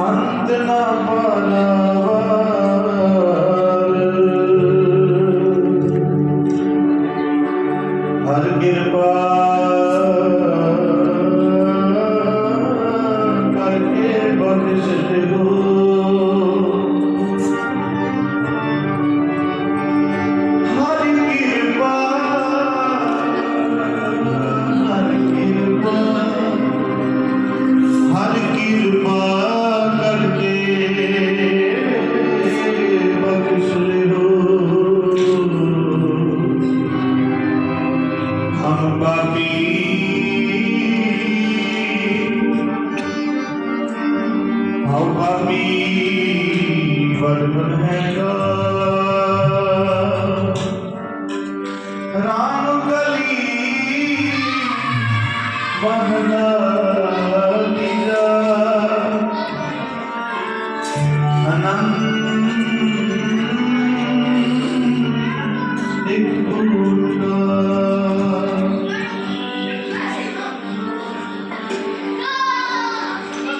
ਅੰਤ ਨਾ ਹਰ ਕਿਰਪਾ how about me?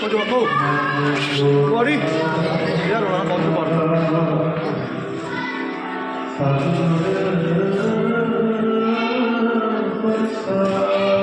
Hadi bakalım. Var iyi. Yer olan bakı var. Thank you.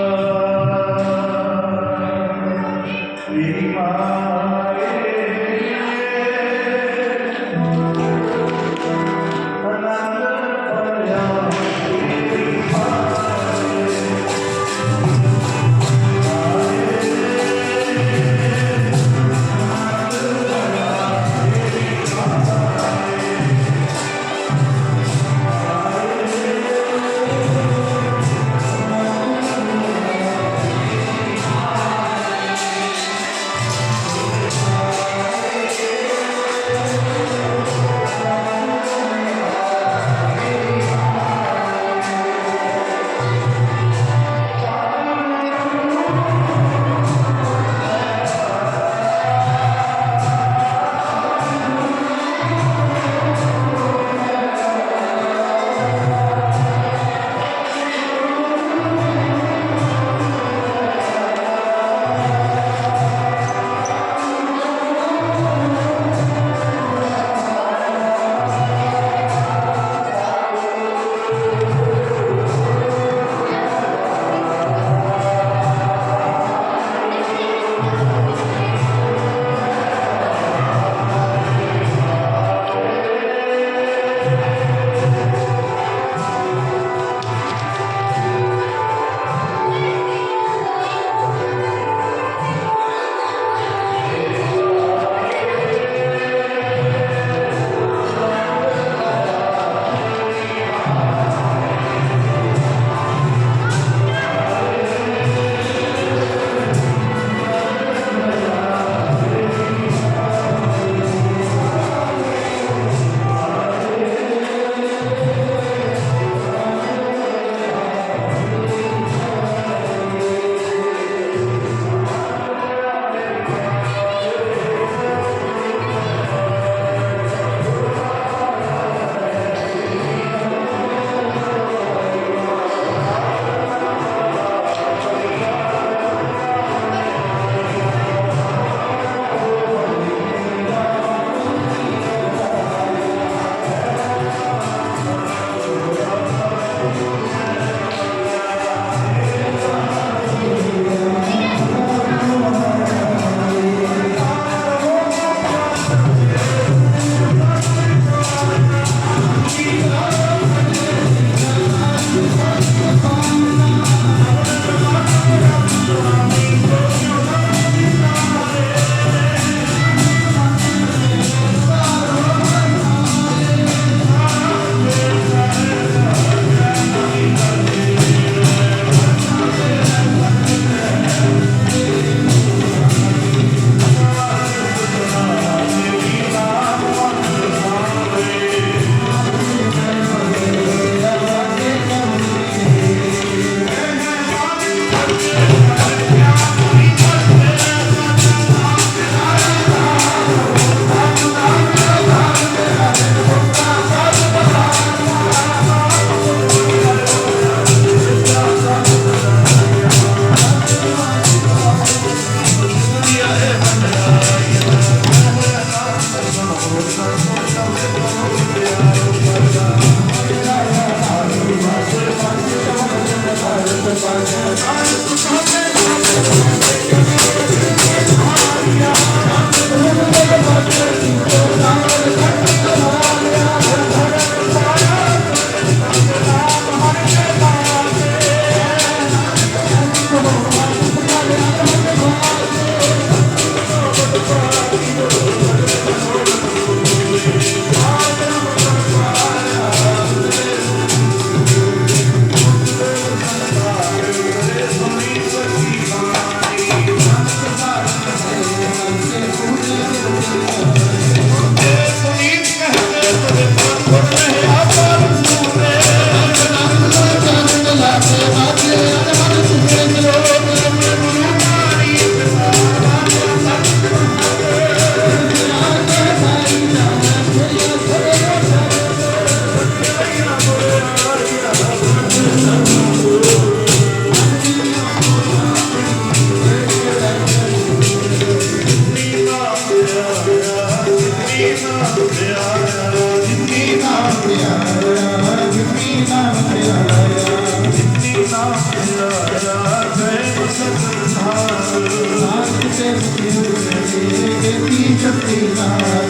ਸਤਿ ਸ੍ਰੀ ਅਕਾਲ ਜੈ ਸਤਿ ਸ੍ਰੀ ਅਕਾਲ ਸਤਿ ਸ੍ਰੀ ਅਕਾਲ ਜੈ ਸਤਿ ਸ੍ਰੀ ਅਕਾਲ